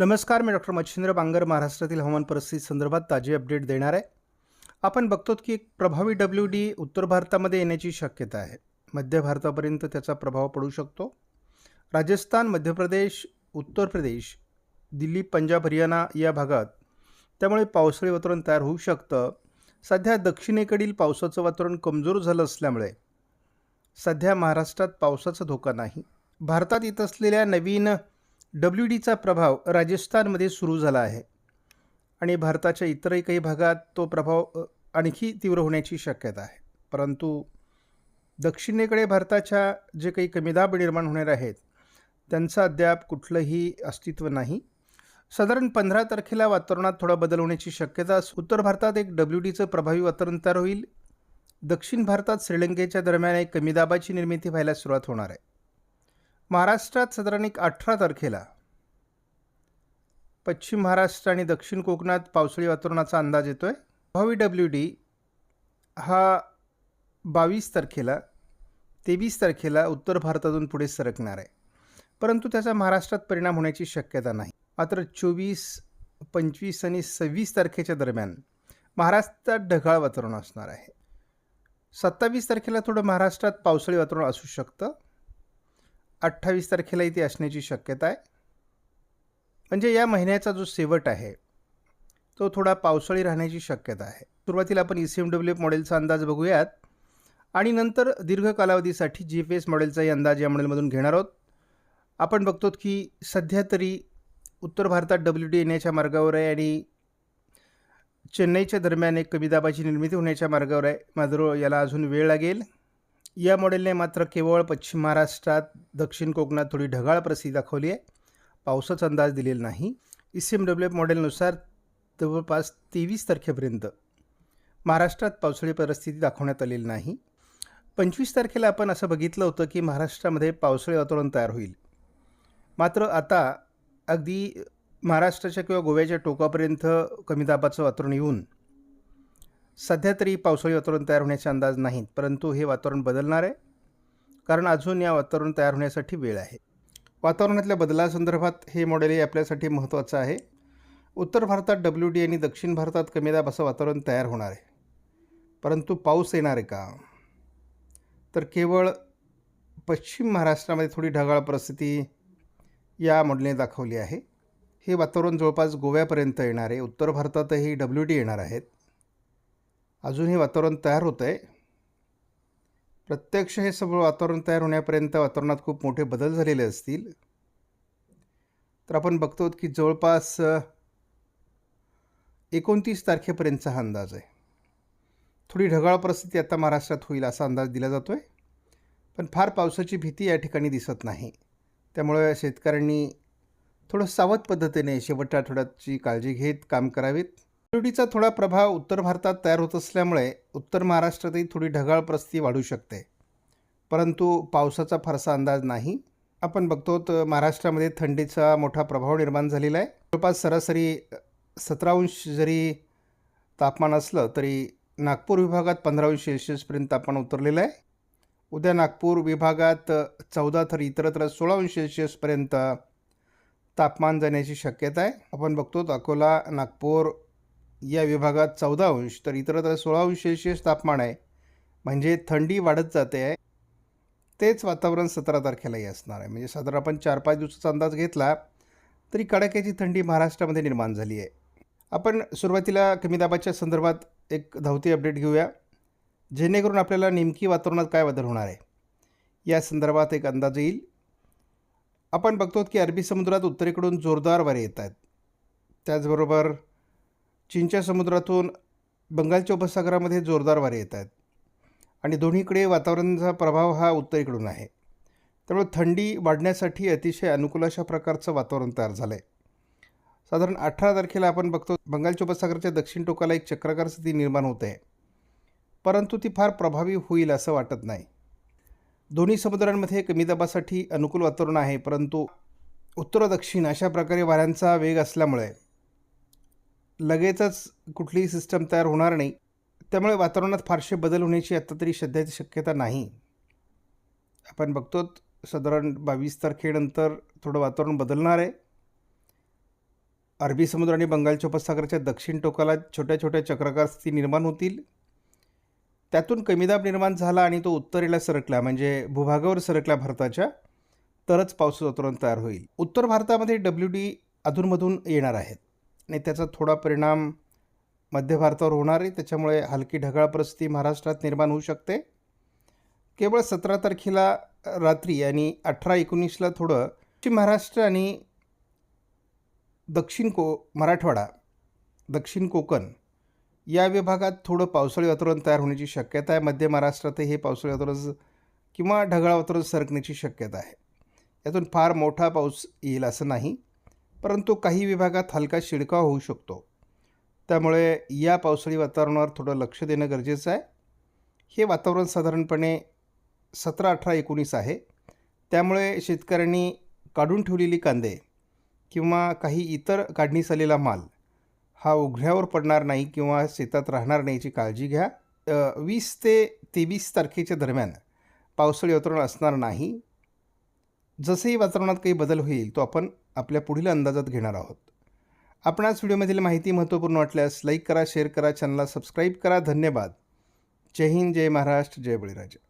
नमस्कार मी डॉक्टर मच्छिंद्र बांगर महाराष्ट्रातील हवामान परिस्थिती संदर्भात ताजे अपडेट देणार आहे. आपण बघतो की एक प्रभावी डब्ल्यू डी उत्तर भारतामध्ये येण्याची शक्यता आहे. मध्य भारतापर्यंत त्याचा प्रभाव पडू शकतो. राजस्थान मध्य प्रदेश उत्तर प्रदेश दिल्ली पंजाब हरियाणा या भागात त्यामुळे पावसाळी वातावरण तयार होऊ शकतं. सध्या दक्षिणेकडील पावसाचं वातावरण कमजोर झालं असल्यामुळे सध्या महाराष्ट्रात पावसाचा धोका नाही. भारतात येत असलेल्या नवीन डब्ल्यू डीचा प्रभाव राजस्थानमध्ये सुरू झाला आहे. आणि भारताच्या इतरही काही भागात तो प्रभाव आणखी तीव्र होण्याची शक्यता आहे. परंतु दक्षिणेकडे भारताच्या जे काही कमी दाब निर्माण होणार आहेत त्यांचं अद्याप कुठलंही अस्तित्व नाही. साधारण पंधरा तारखेला वातावरणात थोडा बदल होण्याची शक्यता उत्तर भारतात एक डब्ल्यू डीचं प्रभावी वातावरण तयार होईल. दक्षिण भारतात श्रीलंकेच्या दरम्यान एक कमी दाबाची निर्मिती व्हायला सुरुवात होणार आहे. महाराष्ट्रात साधारण एक अठरा तारखेला पश्चिम महाराष्ट्र आणि दक्षिण कोकणात पावसाळी वातावरणाचा अंदाज येतो आहे भावी डब्ल्यू डी हा बावीस तारखेला तेवीस तारखेला उत्तर भारतातून पुढे सरकणार आहे. परंतु त्याचा महाराष्ट्रात परिणाम होण्याची शक्यता नाही. मात्र चोवीस पंचवीस आणि सव्वीस तारखेच्या दरम्यान महाराष्ट्रात ढगाळ वातावरण असणार आहे. सत्तावीस तारखेला थोडं महाराष्ट्रात पावसाळी वातावरण असू शकतं. अठ्ठावीस तारखेला इथे असण्याची शक्यता आहे. म्हणजे या महिन्याचा जो शेवट आहे तो थोडा पावसाळी राहण्याची शक्यता आहे. सुरुवातीला आपण E C M W F मॉडेलचा अंदाज बघूयात आणि नंतर दीर्घ कालावधीसाठी जी पी एस मॉडेलचाही अंदाज या मॉडेलमधून घेणार आहोत. आपण बघतो की सध्या तरी उत्तर भारतात डब्ल्यू डी येण्याच्या मार्गावर आहे आणि चेन्नईच्या दरम्यान एक कमी दाबाची निर्मिती होण्याच्या मार्गावर आहे. मात्र याला अजून वेळ लागेल. या मॉडेलने मात्र केवळ पश्चिम महाराष्ट्रात दक्षिण कोकणात थोडी ढगाळ परिस्थिती दाखवली आहे. पावसाचा अंदाज दिलेला नाही. E C M W F मॉडेलनुसार जवळपास तेवीस तारखेपर्यंत महाराष्ट्रात पावसाळी परिस्थिती दाखवण्यात आलेली नाही. पंचवीस तारखेला आपण असं बघितलं होतं की महाराष्ट्रामध्ये पावसाळी वातावरण तयार होईल. मात्र आता अगदी महाराष्ट्राच्या किंवा गोव्याच्या टोकापर्यंत कमी दाबाचं वातावरण येऊन सध्या तरी पावसाळी वातावरण तयार होण्याचे अंदाज नाहीत परंतु हे वातावरण बदलणार आहे. कारण अजून या वातावरण तयार होण्यासाठी वेळ आहे. वातावरणातल्या बदलासंदर्भात हे मॉडेलही आपल्यासाठी महत्त्वाचं आहे. उत्तर भारतात डब्ल्यू डी आणि दक्षिण भारतात कमी दाब असं वातावरण तयार होणार आहे. परंतु पाऊस येणार आहे का? तर केवळ पश्चिम महाराष्ट्रामध्ये थोडी ढगाळ परिस्थिती या मॉडेलने दाखवली आहे. हे वातावरण जवळपास गोव्यापर्यंत येणार आहे. उत्तर भारतातही डब्ल्यू डी येणार आहेत. अजून हे वातावरण तयार होतं आहे प्रत्यक्ष हे सगळं वातावरण तयार होण्यापर्यंत वातावरणात खूप मोठे बदल झालेले असतील. तर आपण बघतो की जवळपास एकोणतीस तारखेपर्यंतचा हा अंदाज आहे. थोडी ढगाळ परिस्थिती आता महाराष्ट्रात होईल असा अंदाज दिला जातो आहे पण फार पावसाची भीती या ठिकाणी दिसत नाही. त्यामुळे शेतकऱ्यांनी थोडं सावध पद्धतीने शेवटच्या आठवड्याची काळजी घेत काम करावीत. डब्ल्यूडीचा थोडा प्रभाव उत्तर भारतात तयार होत असल्यामुळे उत्तर महाराष्ट्रातही थोडी ढगाळ प्रस्थिती वाढू शकते. परंतु पावसाचा फारसा अंदाज नाही. आपण बघतो तर महाराष्ट्रामध्ये थंडीचा मोठा प्रभाव निर्माण झालेला आहे. जवळपास सरासरी सतरा अंश जरी तापमान असलं तरी नागपूर विभागात पंधरा अंश सेल्शियसपर्यंत तापमान उतरलेलं आहे. उद्या नागपूर विभागात चौदा तर इतरत्र सोळा अंश सेल्शियसपर्यंत तापमान जाण्याची शक्यता आहे. आपण बघतो अकोला नागपूर या विभागात चौदा अंश तर इतरत्र सोळा अंश सेल्शियस तापमान आहे. म्हणजे थंडी वाढत जाते. आहे तेच वातावरण सतरा तारखेलाही असणार आहे. म्हणजे साधारण आपण चार पाच दिवसाचा अंदाज घेतला तरी कडाक्याची थंडी महाराष्ट्रामध्ये निर्माण झाली आहे. आपण सुरुवातीला कमी दाबाच्या संदर्भात एक धावती अपडेट घेऊया. जेणेकरून आपल्याला नेमकी वातावरणात काय बदल होणार आहे? या संदर्भात एक अंदाज येईल. आपण बघतो की अरबी समुद्रात उत्तरेकडून जोरदार वारे येत आहेत. त्याचबरोबर चीनच्या समुद्रातून बंगालच्या उपसागरामध्ये जोरदार वारे येत आहेत. आणि दोन्हीकडे वातावरणाचा प्रभाव हा उत्तरेकडून आहे. त्यामुळे थंडी वाढण्यासाठी अतिशय अनुकूल अशा प्रकारचं वातावरण तयार झालं आहे साधारण अठरा तारखेला आपण बघतो बंगालच्या उपसागराच्या दक्षिण टोकाला एक चक्राकार स्थिती निर्माण होते आहे. परंतु ती फार प्रभावी होईल असं वाटत नाही. दोन्ही समुद्रांमध्ये कमी दाबासाठी अनुकूल वातावरण आहे परंतु उत्तर दक्षिण अशा प्रकारे वाऱ्यांचा वेग असल्यामुळे लगेचच कुठलीही सिस्टम तयार होणार नाही. त्यामुळे वातावरणात फारसे बदल होण्याची आत्ता तरी सध्याची शक्यता नाही. आपण बघतो साधारण बावीस तारखेनंतर थोडं वातावरण बदलणार आहे. अरबी समुद्र आणि बंगालच्या उपसागराच्या दक्षिण टोकाला छोट्या छोट्या चक्राकार स्थिती निर्माण होतील. त्यातून कमी दाब निर्माण झाला आणि तो उत्तरेला सरकला म्हणजे भूभागावर सरकला भारताच्या तरच पावसाचं वातावरण तयार होईल. उत्तर भारतामध्ये डब्ल्यू डी अधूनमधून येणार आहेत. आणि त्याचा थोडा परिणाम मध्य भारतावर होणार आहे. त्याच्यामुळे हलकी ढगाळ परिस्थिती महाराष्ट्रात निर्माण होऊ शकते. केवळ सतरा तारखेला रात्री आणि अठरा एकोणीसला थोडं पश्चिम महाराष्ट्र आणि दक्षिण को मराठवाडा दक्षिण कोकण या विभागात थोडं पावसाळी वातावरण तयार होण्याची शक्यता आहे. मध्य महाराष्ट्रातही हे पावसाळी वातावरण किंवा ढगाळ वातावरण सरकण्याची शक्यता आहे. यातून फार मोठा पाऊस येईल असं नाही. परंतु काही विभागात हलका शिडकाव होऊ शकतो. त्यामुळे या पावसाळी वातावरणावर थोडं लक्ष देणं गरजेचं आहे. हे वातावरण साधारणपणे सतरा अठरा एकोणीस आहे. त्यामुळे शेतकऱ्यांनी काढून ठेवलेली कांदे किंवा काही इतर काढणीस आलेला माल हा उघड्यावर पडणार नाही किंवा शेतात राहणार नाही याची काळजी घ्या. वीस ते तेवीस तारखेच्या दरम्यान पावसाळी वातावरण असणार नाही. जसंही वातावरणात काही बदल होईल तो आपण आपल्या पुढील अंदाजात घेणार आहोत. आपणास व्हिडिओमधील माहिती महत्त्वपूर्ण वाटल्यास लाईक करा शेअर करा चॅनलला सबस्क्राईब करा. धन्यवाद. जय हिंद जय महाराष्ट्र जय बळीराजा.